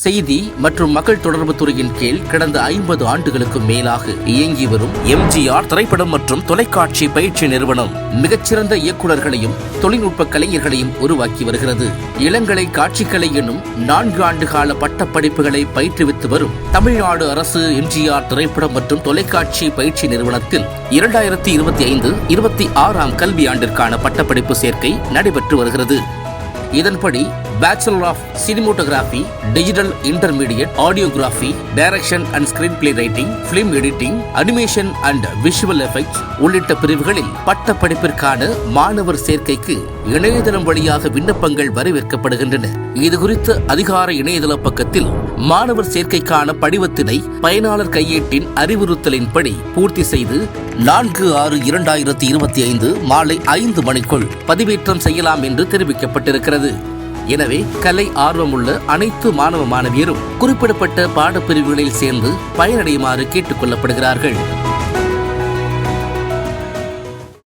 செய்தி மற்றும் மக்கள் தொடர்பு துறையின் கீழ் கடந்த ஐம்பது ஆண்டுகளுக்கு மேலாக இயங்கி வரும் எம்ஜிஆர் திரைப்படம் மற்றும் தொலைக்காட்சி பயிற்சி நிறுவனம். மிகச்சிறந்த இயக்குநர்களையும் தொழில்நுட்ப கலைஞர்களையும் உருவாக்கி வருகிறது. இளங்கலை காட்சிக்கலை எனும் நான்கு ஆண்டு கால பட்டப்படிப்புகளை பயிற்றுவித்து வரும் தமிழ்நாடு அரசு எம்ஜிஆர் திரைப்படம் மற்றும் தொலைக்காட்சி பயிற்சி நிறுவனத்தில் இரண்டாயிரத்தி இருபத்தி ஐந்து இருபத்தி ஆறாம் கல்வியாண்டிற்கான பட்டப்படிப்பு சேர்க்கை நடைபெற்று வருகிறது. இதன்படி bachelor of cinematography digital intermediate audiography direction and screenplay writing film editing animation and visual effects உள்ளிட்ட பிரிவுகளில் பட்ட படிப்பிற்கான மாணவர் சேர்க்கைக்கு இணையதளம் வழியாக விண்ணப்பங்கள் வரவேற்கப்படுகின்றன. இதுகுறித்து அதிகார இணையதள பக்கத்தில் மாணவர் சேர்க்கைக்கான படிவத்தினை பயனாளர் கையேட்டின் அறிவுறுத்தலின்படி பூர்த்தி செய்து நான்கு ஆறு இரண்டாயிரத்தி இருபத்தி ஐந்து மாலை ஐந்து மணிக்குள் பதிவேற்றம் செய்யலாம் என்று தெரிவிக்கப்பட்டிருக்கிறது. எனவே கலை ஆர்வமுள்ள அனைத்து மாணவ மாணவியரும் குறிப்பிடப்பட்ட பாடப்பிரிவுகளில் சேர்ந்து பயனடையுமாறு கேட்டுக் கொள்ளப்படுகிறார்கள்.